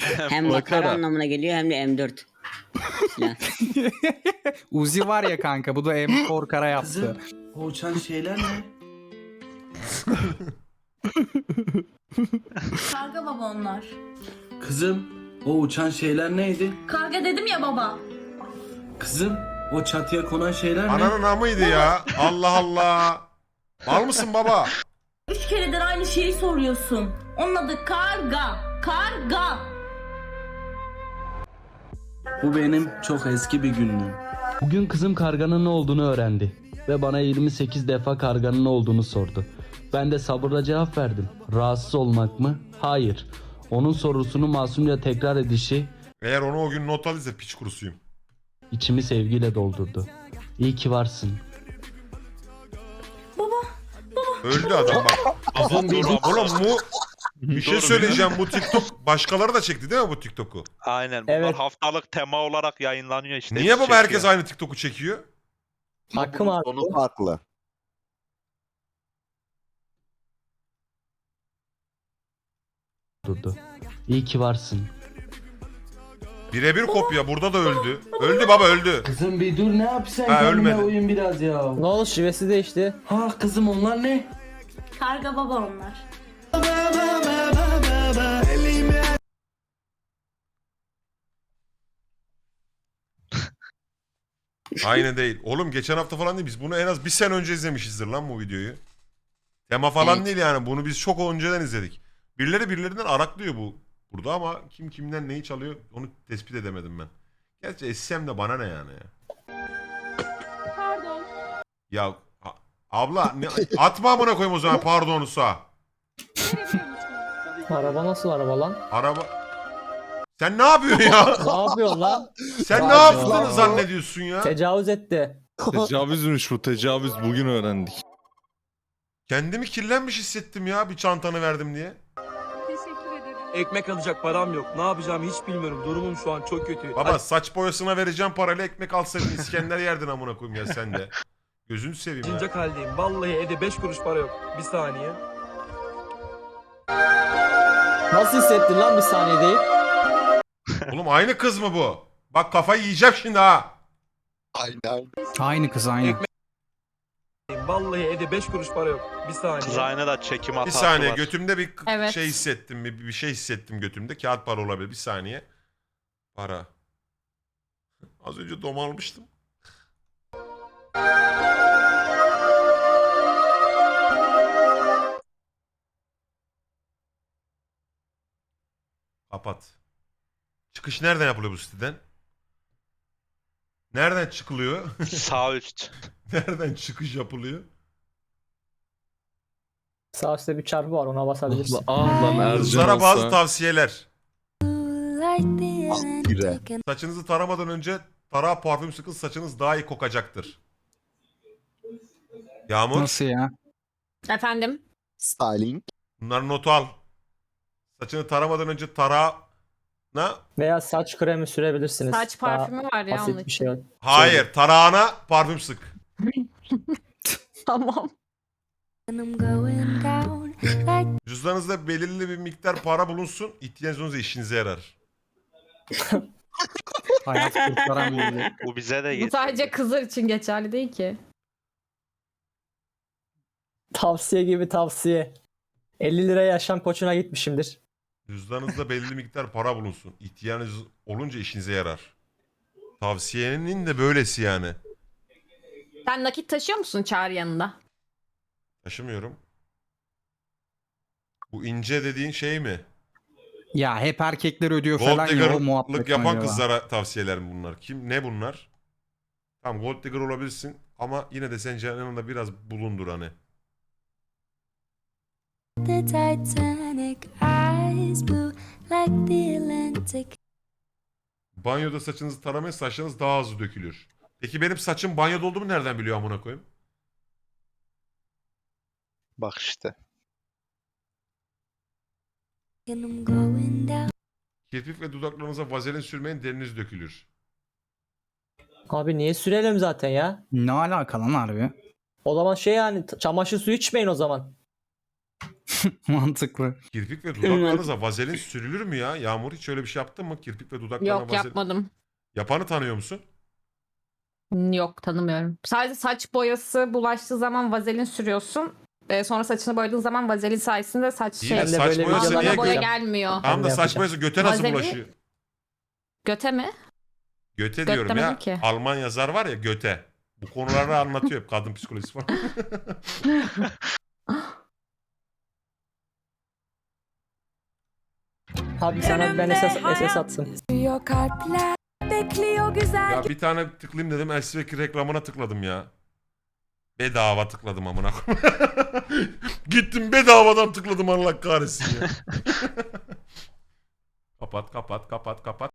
Hem makara Makara. anlamına geliyor hem de M4. Silah. Uzi var ya kanka bu da M4 kara yaptı. Kızım o uçan şeyler ne? Karga baba onlar. Kızım o uçan şeyler neydi? Karga dedim ya baba. Kızım o çatıya konan şeyler ne? Ananın amıydı ya. Allah Allah. Mal mısın baba? Üç keredir aynı şeyi soruyorsun. Onun adı karga. Karga. Bu benim çok eski bir günlüğüm. Bugün kızım karganın ne olduğunu öğrendi ve bana 28 defa karganın ne olduğunu sordu. Ben de sabırla cevap verdim. Rahatsız olmak mı? Hayır. Onun sorusunu masumca tekrar edişi Eğer onu o gün not aldıysa piç kurusuyum. içimi sevgiyle doldurdu. İyi ki varsın. Öldü adam bak. Oğlum bu bir şey söyleyeceğim bu TikTok başkaları da çekti değil mi bu TikTok'u? Aynen. Bunlar Evet. haftalık tema olarak yayınlanıyor işte. Niye baba Çekiyor. herkes aynı TikTok'u çekiyor? Hakkım abi. Konu farklı. Durdu. İyi ki varsın. Birebir kopya burada da öldü. Öldü baba öldü. Kızım bir dur ne yapsan Ha, kendine ölmedi. oyun biraz ya. Ne oldu şivesi değişti. Ha kızım onlar ne? Karga baba onlar. Aynı değil. Oğlum geçen hafta falan değil biz bunu en az bir sene önce izlemişizdir lan bu videoyu. Tema falan Evet. değil yani bunu biz çok önceden izledik. Birileri birilerinden araklıyor bu burada ama kim kimden neyi çalıyor onu tespit edemedim ben. Gerçi SSM de bana ne yani ya. Pardon. Ya a- abla ne, atma amına koyayım o zaman pardonu sağ. Araba nasıl araba lan? Araba... Sen ne yapıyorsun ya? ne yapıyorsun lan? Sen ne Vay yaptığını zannediyorsun ya? Tecavüz etti. Tecavüzmüş bu tecavüz bugün öğrendik. Kendimi kirlenmiş hissettim ya bir çantanı verdim diye. Ekmek alacak param yok. Ne yapacağımı hiç bilmiyorum. Durumum şu an çok kötü. Baba saç boyasına vereceğim parayla ekmek alsaydın İskender yerdin amına koyayım ya sen de. Gözünü seveyim ya. Acınacak haldeyim. Vallahi evde 5 kuruş para yok. Bir saniye. Nasıl hissettin lan bir saniye değil? Oğlum aynı kız mı bu? Bak kafayı yiyeceğim şimdi ha. Aynen. Aynı kız aynı. Vallahi evde 5 kuruş para yok. Bir saniye. Kız aynı da çekim Bir hatası saniye var. götümde bir k- Evet. şey hissettim. Bir, bir şey hissettim götümde. Kağıt para olabilir. Bir saniye. Para. Az önce dom Kapat. Çıkış nereden yapılıyor bu siteden? Nereden çıkılıyor? Sağ üst. nereden çıkış yapılıyor? Sağ üstte bir çarpı var ona basabilirsin. Ah lan Ercan Kızlara bazı tavsiyeler. Saçınızı taramadan önce tarağa parfüm sıkın saçınız daha iyi kokacaktır. Yağmur Nasıl ya? Efendim? Styling. bunları notu al. Saçını taramadan önce tarağa na Veya saç kremi sürebilirsiniz. Saç Daha parfümü var ya basit onun bir için. şey. hayır tarağına parfüm sık. Tamam. Cüzdanınızda belirli bir miktar para bulunsun. İhtiyacınız işinize yarar. Hayat kurtaran biri. Bu bize de Bu sadece kızlar için geçerli değil ki. Tavsiye gibi tavsiye. 50 liraya yaşam koçuna gitmişimdir. Cüzdanınızda belirli miktar para bulunsun. İhtiyacınız olunca işinize yarar. Tavsiyenin de böylesi yani. Sen nakit taşıyor musun Çağrı yanında? Taşımıyorum. Bu ince dediğin şey mi? Ya hep erkekler ödüyor Gold falan ya o muhabbet digger'lık mi yapan acaba? kızlara tavsiyeler mi bunlar? Kim ne bunlar? Tamam gold digger olabilirsin ama yine de sen yanında biraz bulundur hani. The Titanic eyes blue like the Atlantic. Banyoda saçınızı taramayın saçlarınız daha hızlı dökülür. Peki benim saçım banyoda olduğumu nereden biliyor amına koyayım? Bak işte. And I'm going down. Kirpik ve dudaklarınıza vazelin sürmeyin deriniz dökülür. Abi niye sürelim zaten ya? Ne alaka lan harbi? O zaman şey yani t- çamaşır suyu içmeyin o zaman. Mantıklı. Kirpik ve dudaklarınıza vazelin sürülür mü ya? Yağmur hiç öyle bir şey yaptın mı? Kirpik ve dudaklarına Yok vazelin. yapmadım. Yapanı tanıyor musun? Yok tanımıyorum. Sadece saç boyası bulaştığı zaman vazelin sürüyorsun. Ee, sonra saçını boyadığın zaman vazelin sayesinde saç İyi şey de saç böyle boyası niye boya gelmiyor. Tamam da saç boyası göte nasıl Vazelin- bulaşıyor? Göte mi? Göte Göt diyorum ya. demedim ki. Alman yazar var ya göte. Bu konuları anlatıyor hep kadın psikolojisi falan. Abi sana ben SS, SS atsın. Sürüyor kalpler bekliyor güzel ya bir tane tıklayayım dedim Elsivek reklamına tıkladım ya. Bedava tıkladım amına koyayım. Gittim bedavadan tıkladım Allah kahretsin ya. kapat kapat kapat kapat.